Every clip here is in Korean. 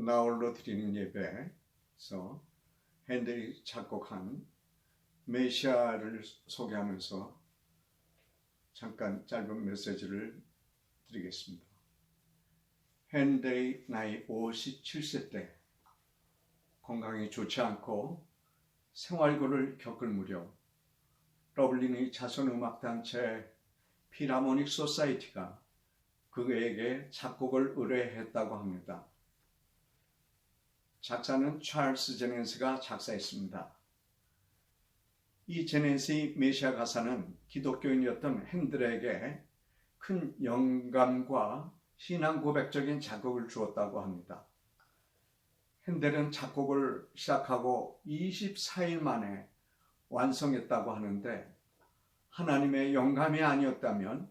나홀로 드리는 예배에서 핸델이 작곡한 메시아를 소개하면서 잠깐 짧은 메시지를 드리겠습니다. 핸델이 나이 57세 때 건강이 좋지 않고 생활고를 겪을 무렵 러블린의 자선음악단체 피라모닉 소사이티가 그에게 작곡을 의뢰했다고 합니다. 작사는 찰스 제넨스가 작사했습니다. 이 제넨스의 메시아 가사는 기독교인이었던 핸들에게 큰 영감과 신앙 고백적인 자극을 주었다고 합니다. 핸델은 작곡을 시작하고 24일 만에 완성했다고 하는데 하나님의 영감이 아니었다면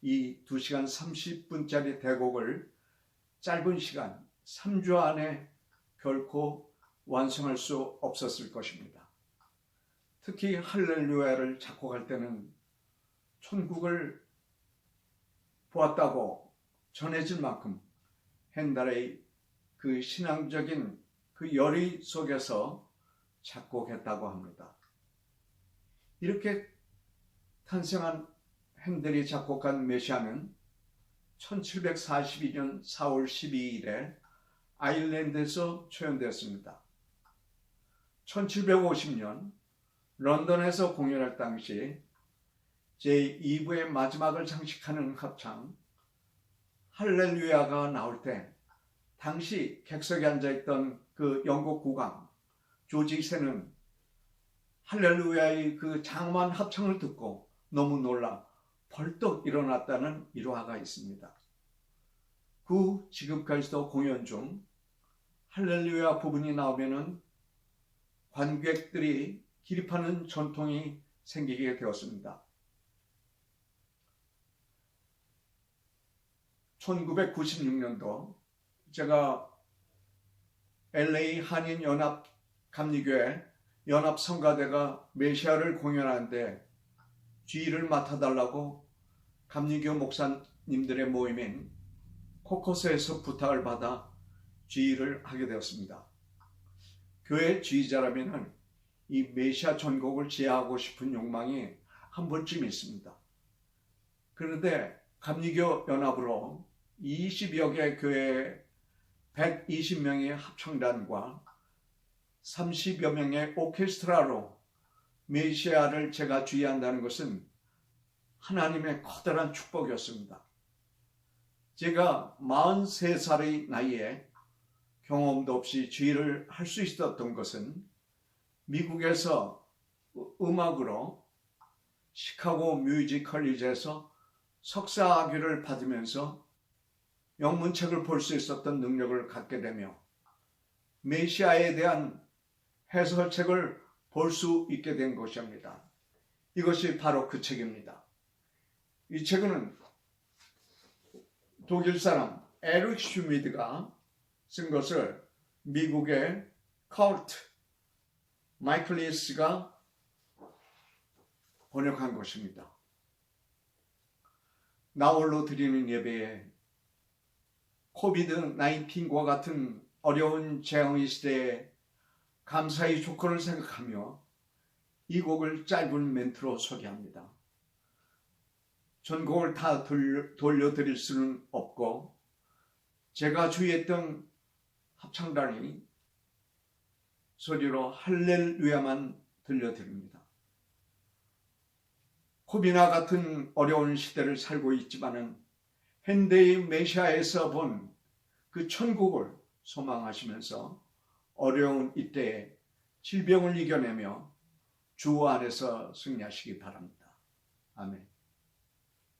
이 2시간 30분짜리 대곡을 짧은 시간 3주 안에 결코 완성할 수 없었을 것입니다. 특히 할렐루야를 작곡할 때는 천국을 보았다고 전해질 만큼 헨달의 그 신앙적인 그 열의 속에서 작곡했다고 합니다. 이렇게 탄생한 핸델이 작곡한 메시아는 1742년 4월 12일에 아일랜드에서 초연되었습니다. 1750년 런던에서 공연할 당시 제2부의 마지막을 장식하는 합창 할렐루야가 나올 때 당시 객석에 앉아있던 그 영국 국왕 조지 세는 할렐루야의 그 장엄한 합창을 듣고 너무 놀라 벌떡 일어났다는 일화가 있습니다. 그 지금까지도 공연 중 할렐루야 부분이 나오면은 관객들이 기립하는 전통이 생기게 되었습니다. 1996년도 제가 LA 한인 연합 감리교회 연합 성가대가 메시아를 공연하는데 주의를 맡아달라고 감리교 목사님들의 모임인 코커스에서 부탁을 받아 주의를 하게 되었습니다. 교회 주의자라면 이 메시아 전곡을 제하고 싶은 욕망이 한 번쯤 있습니다. 그런데 감리교 연합으로 20여 개 교회 120명의 합창단과 30여 명의 오케스트라로 메시아를 제가 주의한다는 것은 하나님의 커다란 축복이었습니다. 제가 43살의 나이에 경험도 없이 주의를 할 수 있었던 것은 미국에서 음악으로 시카고 뮤직 컬리지에서 석사 학위를 받으면서 영문책을 볼 수 있었던 능력을 갖게 되며 메시아에 대한 해설책을 볼 수 있게 된 것입니다. 이것이 바로 그 책입니다. 이 책은 독일 사람 에릭 슈미드가 쓴 것을 미국의 카울트 마이클리스가 번역한 것입니다. 나홀로 드리는 예배에 코비드 19과 같은 어려운 재앙의 시대에 감사의 조건을 생각하며 이 곡을 짧은 멘트로 소개합니다. 전곡을 다 돌려드릴 수는 없고 제가 주의했던 합창단이 소리로 할렐루야만 들려드립니다. 코비나 같은 어려운 시대를 살고 있지만은 현대의 메시아에서 본 그 천국을 소망하시면서 어려운 이때에 질병을 이겨내며 주 안에서 승리하시기 바랍니다. 아멘.